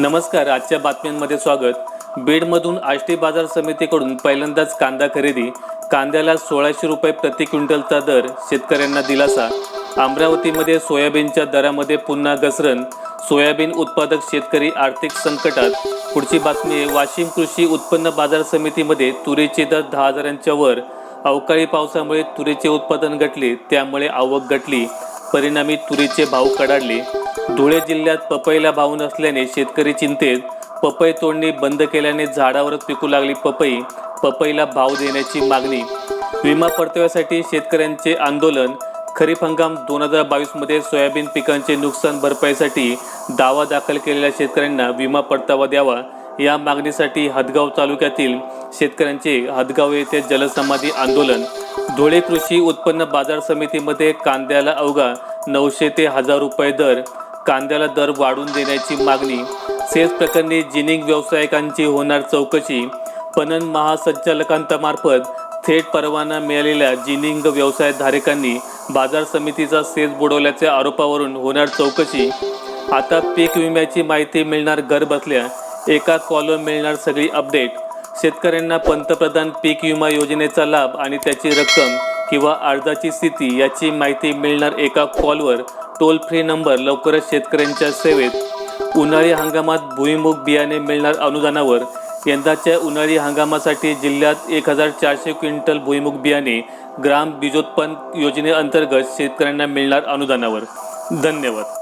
नमस्कार आजच्या बातम्यांमध्ये स्वागत. बीडमधून आष्टी बाजार समितीकडून पहिल्यांदाच कांदा खरेदी. कांद्याला सोळाशे रुपये प्रति क्विंटलचा दर शेतकऱ्यांना दिलासा. अमरावतीमध्ये सोयाबीनच्या दरामध्ये पुन्हा घसरण. सोयाबीन उत्पादक शेतकरी आर्थिक संकटात. पुढची बातमी आहे वाशिम कृषी उत्पन्न बाजार समितीमध्ये तुरीचे दर दहा हजारांच्या वर. अवकाळी पावसामुळे तुरीचे उत्पादन घटले त्यामुळे आवक घटली. परिणामी तुरीचे भाव कडाडले. धुळे जिल्ह्यात पपईला भाव नसल्याने शेतकरी चिंतेत. पपई तोडणी बंद केल्याने झाडावरच पिकू लागली पपई. पपईला भाव देण्याची मागणी. विमा परताव्यासाठी शेतकऱ्यांचे आंदोलन. खरीप हंगाम दोन हजार बावीसमध्ये सोयाबीन पिकांचे नुकसान भरपाईसाठी दावा दाखल केलेल्या शेतकऱ्यांना विमा परतावा द्यावा. या मागणीसाठी हदगाव तालुक्यातील शेतकऱ्यांचे हदगाव येथे जलसमाधी आंदोलन. धुळे कृषी उत्पन्न बाजार समितीमध्ये कांद्याला अवघा नऊशे ते हजार रुपये दर. कांद्याला दर वाढून देण्याची मागणी सेस प्रकरणी जिनिंग व्यावसायिकांची होणार चौकशी. पणन महासंचालकांतर्फत थेट परवाना मिळालेल्या जिनिंग व्यवसायधारकांनी बाजार समितीचा सेस बुडवल्याच्या आरोपावरून होणार चौकशी. आता पीक विम्याची माहिती मिळणार घर बसल्या एका कॉलवर मिळणार सगळी अपडेट. शेतकऱ्यांना पंतप्रधान पीक विमा योजनेचा लाभ आणि त्याची रक्कम किंवा अर्जाची स्थिती याची माहिती मिळणार एका कॉलवर टोल फ्री नंबर लवकरच शेतकऱ्यांच्या सेवेत. उन्हाळी हंगामात भुईमुग बियाणे मिळणार अनुदानावर. यंदाच्या उन्हाळी हंगामासाठी जिल्ह्यात एक हजार चारशे क्विंटल भुईमुग बियाणे ग्राम बीजोत्पन्न योजनेअंतर्गत शेतकऱ्यांना मिळणार अनुदानावर. धन्यवाद.